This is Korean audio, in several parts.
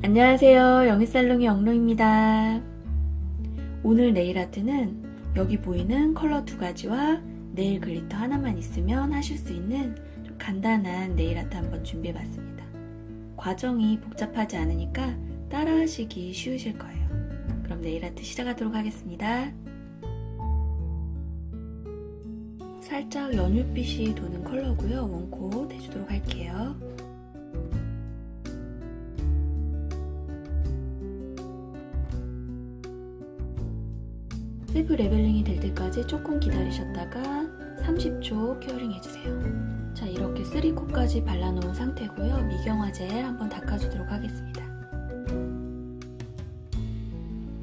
안녕하세요. 영희살롱의 영롱입니다. 오늘 네일 아트는 여기 보이는 컬러 두 가지와 네일 글리터 하나만 있으면 하실 수 있는 좀 간단한 네일 아트 한번 준비해 봤습니다. 과정이 복잡하지 않으니까 따라 하시기 쉬우실 거예요. 그럼 네일 아트 시작하도록 하겠습니다. 살짝 연율빛이 도는 컬러고요. 원콧 해주도록 할게요. 세부 레벨링이 될 때까지 조금 기다리셨다가 30초 큐어링 해주세요. 자 이렇게 3코까지 발라놓은 상태고요. 미경화 젤 한번 닦아주도록 하겠습니다.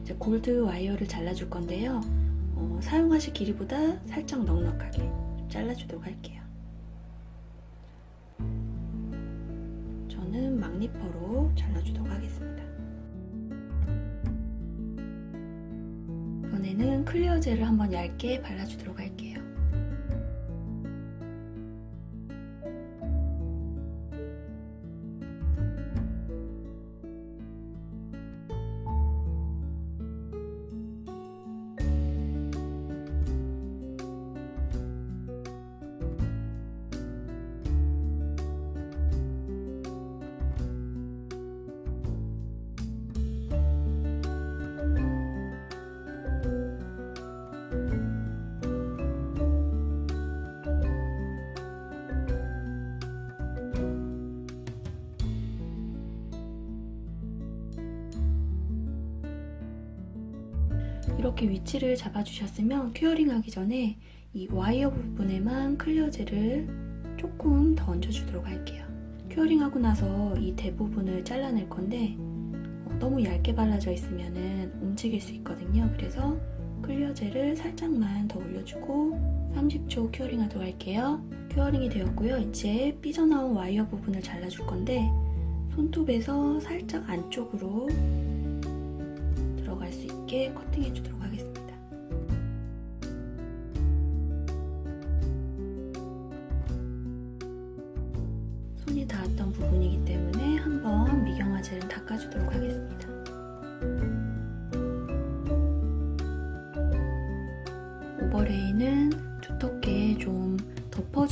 이제 골드 와이어를 잘라줄 건데요. 어, 사용하실 길이보다 살짝 넉넉하게 좀 잘라주도록 할게요. 저는 막니퍼로 잘라주도록 하겠습니다. 이번에는 클리어 젤을 한번 얇게 발라주도록 할게요. 이렇게 위치를 잡아주셨으면 큐어링 하기 전에 이 와이어 부분에만 클리어 젤을 조금 더 얹어주도록 할게요. 큐어링 하고 나서 이 대부분을 잘라낼 건데 어, 너무 얇게 발라져 있으면 움직일 수 있거든요. 그래서 클리어 젤을 살짝만 더 올려주고 30초 큐어링 하도록 할게요. 큐어링이 되었고요. 이제 삐져나온 와이어 부분을 잘라줄 건데 손톱에서 살짝 안쪽으로 들어갈 수 있게 커팅해 주도록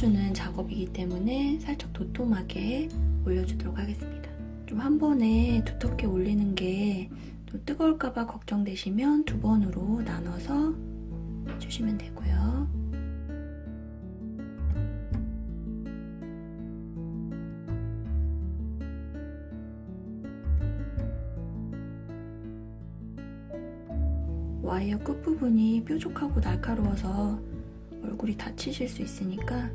덮어주는 작업이기 때문에 살짝 도톰하게 올려주도록 하겠습니다. 좀 한 번에 두텁게 올리는 게좀 뜨거울까봐 걱정되시면 두 번으로 나눠서 해주시면 되고요. 와이어 끝부분이 뾰족하고 날카로워서 얼굴이 다치실 수 있으니까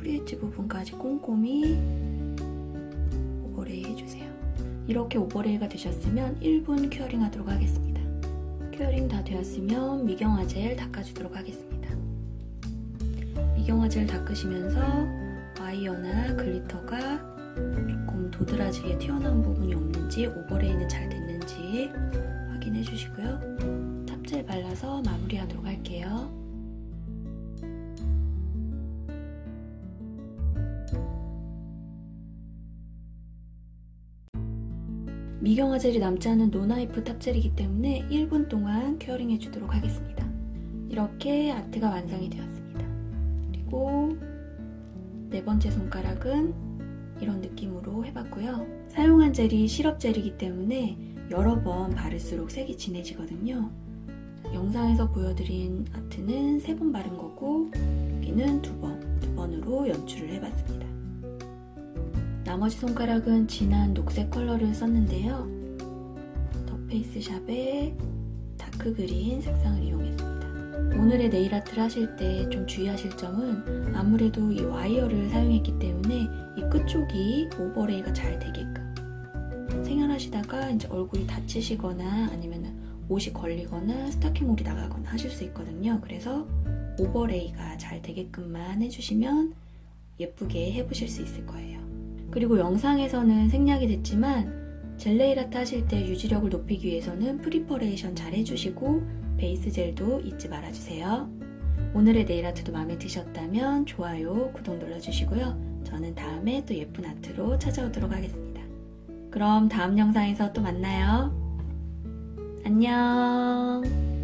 프리엣지 부분까지 꼼꼼히 오버레이 해주세요. 이렇게 오버레이가 되셨으면 1분 큐어링 하도록 하겠습니다. 큐어링 다 되었으면 미경화 젤 닦아주도록 하겠습니다. 미경화 젤 닦으시면서 와이어나 글리터가 조금 도드라지게 튀어나온 부분이 없는지 오버레이는 잘 됐는지 확인해 주시고요. 탑젤 발라서 마무리하도록 할게요. 미경화 젤이 남지 않은 노나이프 탑젤이기 때문에 1분 동안 큐어링 해주도록 하겠습니다. 이렇게 아트가 완성이 되었습니다. 그리고 네 번째 손가락은 이런 느낌으로 해봤고요. 사용한 젤이 시럽 젤이기 때문에 여러 번 바를수록 색이 진해지거든요. 영상에서 보여드린 아트는 세 번 바른 거고 여기는 두 번, 두 번으로 연출을 해봤습니다. 나머지 손가락은 진한 녹색 컬러를 썼는데요. 더 페이스 샵의 다크 그린 색상을 이용했습니다. 오늘의 네일 아트를 하실 때 좀 주의하실 점은 아무래도 이 와이어를 사용했기 때문에 이 끝쪽이 오버레이가 잘 되게끔 생활하시다가 이제 얼굴이 다치시거나 아니면 옷이 걸리거나 스타킹홀이 나가거나 하실 수 있거든요. 그래서 오버레이가 잘 되게끔만 해주시면 예쁘게 해보실 수 있을 거예요. 그리고 영상에서는 생략이 됐지만 아트 하실 때 유지력을 높이기 위해서는 프리퍼레이션 잘 해주시고 베이스 젤도 잊지 말아주세요. 오늘의 네일 아트도 마음에 드셨다면 좋아요, 구독 눌러주시고요. 저는 다음에 또 예쁜 아트로 찾아오도록 하겠습니다. 그럼 다음 영상에서 또 만나요. 안녕.